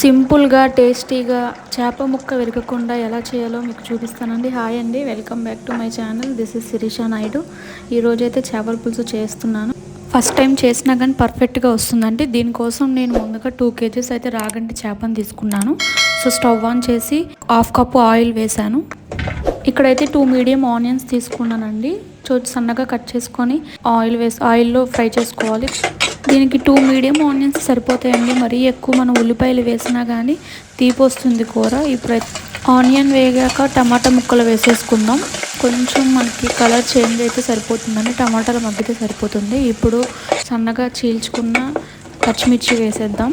సింపుల్గా టేస్టీగా చేప ముక్క విరగకుండా ఎలా చేయాలో మీకు చూపిస్తానండి. హాయ్ అండి welcome back to my channel. This is Sirisha Naidu. ఈరోజైతే చేపల పులుసు చేస్తున్నాను. ఫస్ట్ టైం చేసినా కానీ పర్ఫెక్ట్గా వస్తుందండి. దీనికోసం నేను ముందుగా టూ కేజీస్ అయితే రాగంటి చేపను తీసుకున్నాను. సో స్టవ్ ఆన్ చేసి హాఫ్ కప్పు ఆయిల్ వేశాను. ఇక్కడైతే టూ మీడియం ఆనియన్స్ తీసుకున్నానండి. చూ సన్నగా కట్ చేసుకొని ఆయిల్ వేసి ఆయిల్లో ఫ్రై చేసుకోవాలి. దీనికి టూ మీడియం ఆనియన్స్ సరిపోతాయండి. మరీ ఎక్కువ మనం ఉల్లిపాయలు వేసినా కానీ తీపి వస్తుంది కూర. ఇప్పుడు ఆనియన్ వేగాక టమాటా ముక్కలు వేసేసుకుందాం. కొంచెం మనకి కలర్ చేంజ్ అయితే సరిపోతుందండి. టమాటాలు మగ్గితే సరిపోతుంది. ఇప్పుడు సన్నగా చీల్చుకున్న పచ్చిమిర్చి వేసేద్దాం.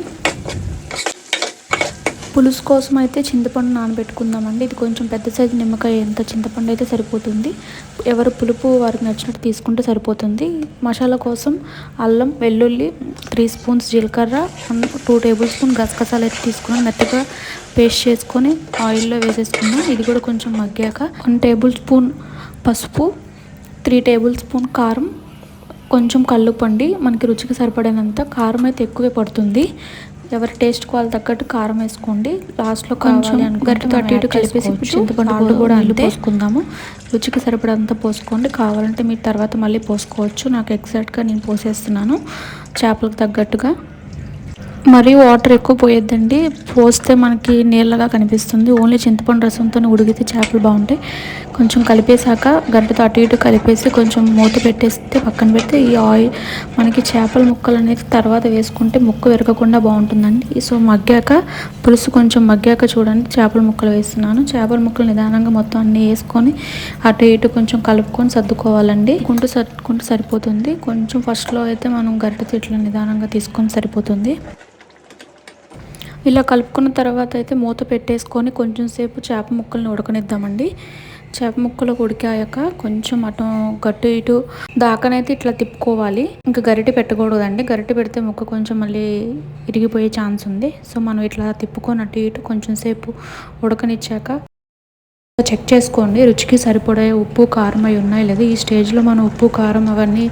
పులుసు కోసం అయితే చింతపండు నానబెట్టుకుందామండి. ఇది కొంచెం పెద్ద సైజు నిమ్మకాయ ఎంత చింతపండు అయితే సరిపోతుంది. ఎవరు పులుపు వారికి నచ్చినట్టు తీసుకుంటే సరిపోతుంది. మసాలా కోసం అల్లం వెల్లుల్లి త్రీ స్పూన్స్ జీలకర్ర టూ టేబుల్ స్పూన్ గసగసాలు అయితే తీసుకున్నాం. మెత్తగా పేస్ట్ చేసుకొని ఆయిల్లో వేసేసుకున్నాం ఇది కూడా కొంచెం మగ్గాక వన్ టేబుల్ స్పూన్ పసుపు త్రీ టేబుల్ స్పూన్ కారం కొంచెం కల్లుపండి మనకి రుచికి సరిపడినంత కారం అయితే ఎక్కువే పడుతుంది. ఎవరి టేస్ట్ వాళ్ళు తగ్గట్టు కారం వేసుకోండి. లాస్ట్లో కొంచెం గరిటతో అటు ఇటు కలిపేసి చింతపండు కూడా అల్లు పోసుకుందాము. రుచికి సరిపడంత పోసుకోండి. కావాలంటే మీరు తర్వాత మళ్ళీ పోసుకోవచ్చు. నాకు ఎగ్జాక్ట్గా నేను పోసేస్తున్నాను. చేపలకు తగ్గట్టుగా. మరీ వాటర్ ఎక్కువ పోయొద్దండి. పోస్తే మనకి నీళ్ళగా కనిపిస్తుంది. ఓన్లీ చింతపండు రసంతో ఉడిగితే చేపలు బాగుంటాయి. కొంచెం కలిపేశాక గంటతో అటు ఇటు కలిపేసి కొంచెం మూత పెట్టేస్తే పక్కన పెడితే ఈ ఆయిల్ మనకి చేపల ముక్కలు అనేది తర్వాత వేసుకుంటే ముక్క విరగకుండా బాగుంటుందండి. సో మగ్గాక పులుసు కొంచెం మగ్గాక చూడండి. చేపల ముక్కలు వేస్తున్నాను. చేపల ముక్కలు నిదానంగా మొత్తం అన్నీ వేసుకొని అటు ఇటు కొంచెం కలుపుకొని సర్దుకోవాలండి. కుంటూ సర్దుకుంటూ సరిపోతుంది. కొంచెం ఫస్ట్లో అయితే మనం గరిటె ఇట్లా నిదానంగా తీసుకొని సరిపోతుంది. ఇలా కలుపుకున్న తర్వాత అయితే మూత పెట్టేసుకొని కొంచెం సేపు చేప ముక్కల్ని ఉడకనిద్దామండి. చేప ముక్కలు ఉడికాక కొంచెం అటు గట్టు ఇటు దాకనైతే ఇట్లా తిప్పుకోవాలి. ఇంకా గరిటె పెట్టకూడదండి. గరిటె పెడితే ముక్క కొంచెం మళ్ళీ ఇరిగిపోయే ఛాన్స్ ఉంది. సో మనం ఇట్లా తిప్పుకొని అటు ఇటు కొంచెం సేపు ఉడకనిచ్చాక చెక్ చేసుకోండి. రుచికి సరిపడే ఉప్పు కారం అవి ఉన్నాయి లేదా? ఈ స్టేజ్లో మనం ఉప్పు కారం అవన్నీ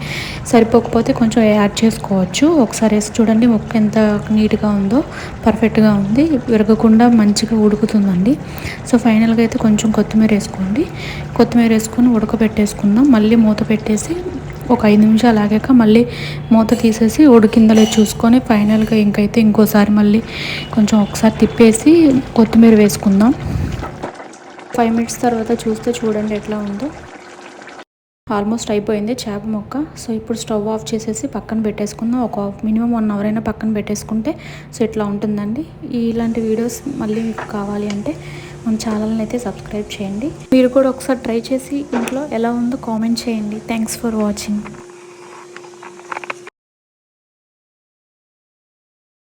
సరిపోకపోతే కొంచెం యాడ్ చేసుకోవచ్చు. ఒకసారి వేసి చూడండి ముక్క ఎంత నీట్గా ఉందో పర్ఫెక్ట్గా ఉంది. విరగకుండా మంచిగా ఉడుకుతుందండి. సో ఫైనల్గా అయితే కొంచెం కొత్తిమీర వేసుకోండి. కొత్తిమీర వేసుకొని ఉడకబెట్టేసుకుందాం. మళ్ళీ మూత పెట్టేసి ఒక ఐదు నిమిషాలు ఆగాక మళ్ళీ మూత తీసేసి ఉడికిందలే చూసుకొని ఫైనల్గా ఇంకైతే ఇంకోసారి మళ్ళీ కొంచెం ఒకసారి తిప్పేసి కొత్తిమీర వేసుకుందాం. ఫైవ్ మినిట్స్ తర్వాత చూస్తే చూడండి ఎట్లా ఉందో. ఆల్మోస్ట్ అయిపోయింది చేప మొక్క. సో ఇప్పుడు స్టవ్ ఆఫ్ చేసేసి పక్కన పెట్టేసుకుందాం. ఒక మినిమం వన్ అవర్ అయినా పక్కన పెట్టేసుకుంటే సో ఇట్లా ఉంటుందండి. ఇలాంటి వీడియోస్ మళ్ళీ మీకు కావాలి అంటే మన ఛానల్ని అయితే సబ్స్క్రైబ్ చేయండి. మీరు కూడా ఒకసారి ట్రై చేసి ఇంట్లో ఎలా ఉందో కామెంట్ చేయండి. Thanks for watching